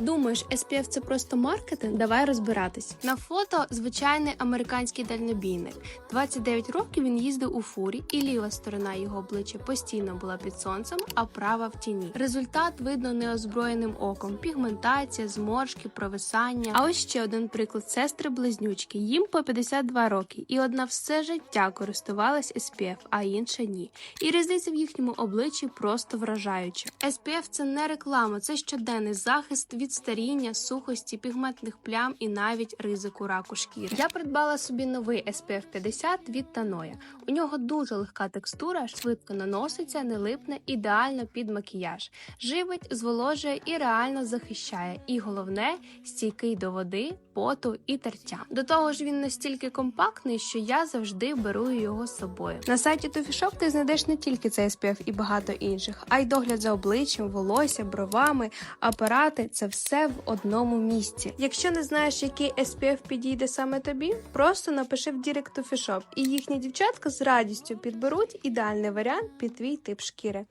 Думаєш, SPF це просто маркетинг? Давай розбиратись. На фото звичайний американський дальнобійник. 29 років він їздив у фурі, і ліва сторона його обличчя постійно була під сонцем, а права в тіні. Результат видно неозброєним оком: пігментація, зморшки, провисання. А ось ще один приклад: сестри близнючки. Їм по 52 роки, і одна все життя користувалась SPF, а інша ні. І різниця в їхньому обличчі просто вражаюча. SPF – це не реклама, це щоденний захист від старіння, сухості, пігментних плям і навіть ризику раку шкіри. Я придбала собі новий SPF 50 від Tanoya. У нього дуже легка текстура, швидко наноситься, не липне, ідеально під макіяж. Живить, зволожує і реально захищає. І головне стійкий до води, поту і тертя. До того ж, він настільки компактний, що я завжди беру його з собою. На сайті Tufy ти знайдеш не тільки цей SPF і багато інших, а й догляд за обличчям, волосся, бровами, апарати це все в одному місці. Якщо не знаєш, який SPF підійде саме тобі, просто напиши в Direct Shop, і їхні дівчатка з радістю підберуть ідеальний варіант під твій тип шкіри.